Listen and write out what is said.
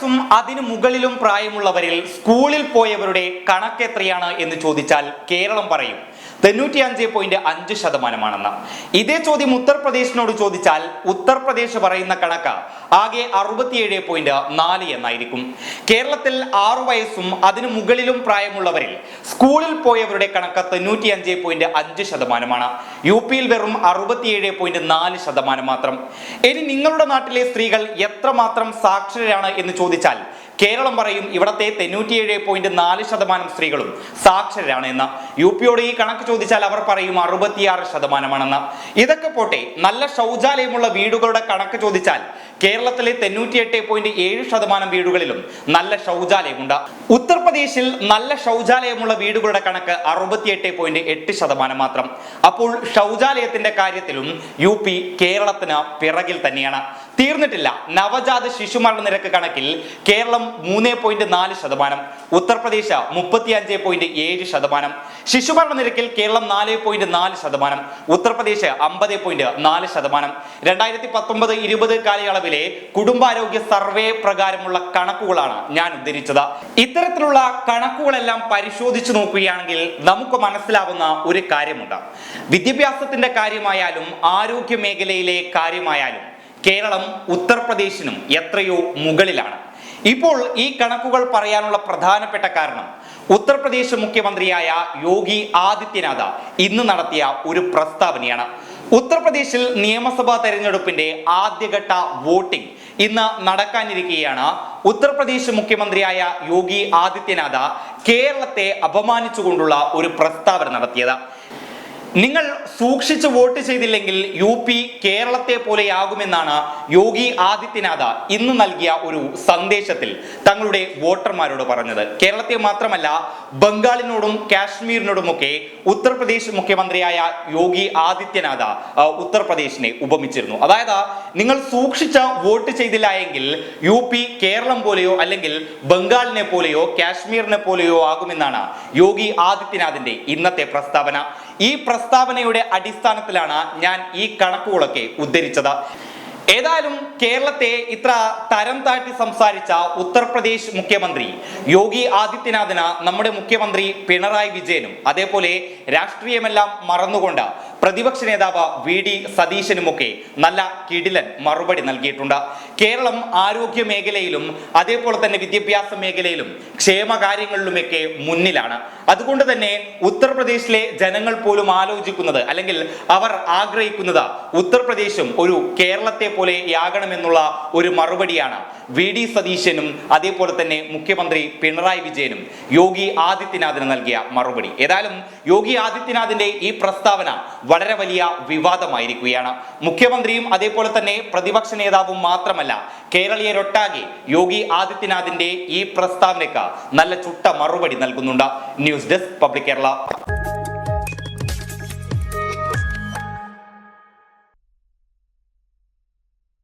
വയസ്സും അതിനു മുകളിലും പ്രായമുള്ളവരിൽ സ്കൂളിൽ പോയവരുടെ കണക്കെത്രയാണ് എന്ന് ചോദിച്ചാൽ കേരളം പറയും. തൊണ്ണൂറ്റി അഞ്ച് പോയിന്റ് അഞ്ച് ശതമാനമാണെന്ന്. ഇതേ ചോദ്യം ഉത്തർപ്രദേശിനോട് ചോദിച്ചാൽ ഉത്തർപ്രദേശ് പറയുന്ന കണക്ക് ആകെ അറുപത്തിയേഴ് പോയിന്റ് നാല് എന്നായിരിക്കും. കേരളത്തിൽ ആറു വയസ്സും അതിനു മുകളിലും പ്രായമുള്ളവരിൽ സ്കൂളിൽ പോയവരുടെ കണക്ക് തൊണ്ണൂറ്റി അഞ്ച് പോയിന്റ് അഞ്ച് ശതമാനമാണ്. യു പിയിൽ വെറും അറുപത്തിയേഴ് പോയിന്റ് നാല് ശതമാനം മാത്രം. ഇനി നിങ്ങളുടെ നാട്ടിലെ സ്ത്രീകൾ എത്രമാത്രം സാക്ഷരരാണ് എന്ന് ചോദിച്ചാൽ കേരളം പറയും ഇവിടത്തെ തൊണ്ണൂറ്റിയേഴ് പോയിന്റ് നാല് ശതമാനം സ്ത്രീകളും സാക്ഷരരാണ് എന്ന്. യു പിയോട് ഈ കണക്ക് ചോദിച്ചാൽ അവർ പറയും അറുപത്തിയാറ് ശതമാനമാണെന്ന്. ഇതൊക്കെ പോട്ടെ നല്ല ശൗചാലയമുള്ള വീടുകളുടെ കണക്ക് ചോദിച്ചാൽ കേരളത്തിലെ തൊണ്ണൂറ്റിയെട്ട് പോയിന്റ് ഏഴ് ശതമാനം വീടുകളിലും നല്ല ശൗചാലയമുണ്ട്. ഉത്തർപ്രദേശിൽ നല്ല ശൗചാലയമുള്ള വീടുകളുടെ കണക്ക് അറുപത്തിയെട്ട് പോയിന്റ് എട്ട് ശതമാനം മാത്രം. അപ്പോൾ ശൗചാലയത്തിന്റെ കാര്യത്തിലും യു പി കേരളത്തിന് പിറകിൽ തന്നെയാണ്. തീർന്നിട്ടില്ല. നവജാത ശിശുമരണ നിരക്ക് കണക്കിൽ കേരളം മൂന്ന് പോയിന്റ് നാല് ശതമാനം. ഉത്തർപ്രദേശ് മുപ്പത്തിയഞ്ച് പോയിന്റ് ഏഴ് ശതമാനം. ശിശുമരണ നിരക്കിൽ കേരളം നാല് പോയിന്റ് നാല് ശതമാനം. ഉത്തർപ്രദേശ് അമ്പത് പോയിന്റ് നാല് ശതമാനം. രണ്ടായിരത്തി പത്തൊമ്പത് ഇരുപത് കാലയളവിലെ കുടുംബാരോഗ്യ സർവേ പ്രകാരമുള്ള കണക്കുകളാണ് ഞാൻ ഉദ്ധരിച്ചത്. ഇത്തരത്തിലുള്ള കണക്കുകളെല്ലാം പരിശോധിച്ചു നോക്കുകയാണെങ്കിൽ നമുക്ക് മനസ്സിലാവുന്ന ഒരു കാര്യമുണ്ട്. വിദ്യാഭ്യാസത്തിന്റെ കാര്യമായാലും ആരോഗ്യ മേഖലയിലെ കാര്യമായാലും കേരളം ഉത്തർപ്രദേശിനും എത്രയോ മുകളിലാണ്. ഇപ്പോൾ ഈ കണക്കുകൾ പറയാനുള്ള പ്രധാനപ്പെട്ട കാരണം ഉത്തർപ്രദേശ് മുഖ്യമന്ത്രിയായ യോഗി ആദിത്യനാഥ ഇന്ന് നടത്തിയ ഒരു പ്രസ്താവനയാണ്. ഉത്തർപ്രദേശിൽ നിയമസഭാ തെരഞ്ഞെടുപ്പിന്റെ ആദ്യഘട്ട വോട്ടിംഗ് ഇന്ന് നടക്കാനിരിക്കുകയാണ്. ഉത്തർപ്രദേശ് മുഖ്യമന്ത്രിയായ യോഗി ആദിത്യനാഥ കേരളത്തെ അപമാനിച്ചുകൊണ്ടുള്ള ഒരു പ്രസ്താവന നടത്തിയത്. നിങ്ങൾ സൂക്ഷിച്ച് വോട്ട് ചെയ്തില്ലെങ്കിൽ യു പി കേരളത്തെ പോലെയാകുമെന്നാണ് യോഗി ആദിത്യനാഥ ഇന്ന് നൽകിയ ഒരു സന്ദേശത്തിൽ തങ്ങളുടെ വോട്ടർമാരോട് പറഞ്ഞത്. കേരളത്തെ മാത്രമല്ല ബംഗാളിനോടും കാശ്മീരിനോടുമൊക്കെ ഉത്തർപ്രദേശ് മുഖ്യമന്ത്രിയായ യോഗി ആദിത്യനാഥ ഉത്തർപ്രദേശിനെ ഉപമിച്ചിരുന്നു. അതായത് നിങ്ങൾ സൂക്ഷിച്ച വോട്ട് ചെയ്തില്ല എങ്കിൽ യു പി കേരളം പോലെയോ അല്ലെങ്കിൽ ബംഗാളിനെ പോലെയോ കാശ്മീരിനെ പോലെയോ ആകുമെന്നാണ് യോഗി ആദിത്യനാഥിന്റെ ഇന്നത്തെ പ്രസ്താവന. ഈ പ്രസ്താവനയുടെ അടിസ്ഥാനത്തിലാണ് ഞാൻ ഈ കണക്കുകളൊക്കെ ഉദ്ധരിച്ചത്. ഏതായാലും കേരളത്തെ ഇത്ര തരം താഴ്ത്തി സംസാരിച്ച ഉത്തർപ്രദേശ് മുഖ്യമന്ത്രി യോഗി ആദിത്യനാഥിന് നമ്മുടെ മുഖ്യമന്ത്രി പിണറായി വിജയനും അതേപോലെ രാഷ്ട്രീയമെല്ലാം മറന്നുകൊണ്ട് പ്രതിപക്ഷ നേതാവ് വി ഡി സതീശനുമൊക്കെ നല്ല കിടിലൻ മറുപടി നൽകിയിട്ടുണ്ട്. കേരളം ആരോഗ്യ മേഖലയിലും അതേപോലെ തന്നെ വിദ്യാഭ്യാസ മേഖലയിലും ക്ഷേമകാര്യങ്ങളിലുമൊക്കെ മുന്നിലാണ്. അതുകൊണ്ട് തന്നെ ഉത്തർപ്രദേശിലെ ജനങ്ങൾ പോലും ആലോചിക്കുന്നത് അല്ലെങ്കിൽ അവർ ആഗ്രഹിക്കുന്നത് ഉത്തർപ്രദേശും ഒരു കേരളത്തെ പോലെയാകണമെന്നുള്ള ഒരു മറുപടിയാണ് വി ഡി സതീശനും അതേപോലെ തന്നെ മുഖ്യമന്ത്രി പിണറായി വിജയനും യോഗി ആദിത്യനാഥിന് നൽകിയ മറുപടി. ഏതായാലും യോഗി ആദിത്യനാഥിന്റെ ഈ പ്രസ്താവന വളരെ വലിയ വിവാദമായിരിക്കുകയാണ്. മുഖ്യമന്ത്രിയും അതേപോലെ തന്നെ പ്രതിപക്ഷ നേതാവും മാത്രമല്ല കേരളീയരൊട്ടാകെ യോഗി ആദിത്യനാഥിന്റെ ഈ പ്രസ്താവനയ്ക്ക് നല്ല ചുട്ട മറുപടി നൽകുന്നുണ്ട്. News desk public Kerala.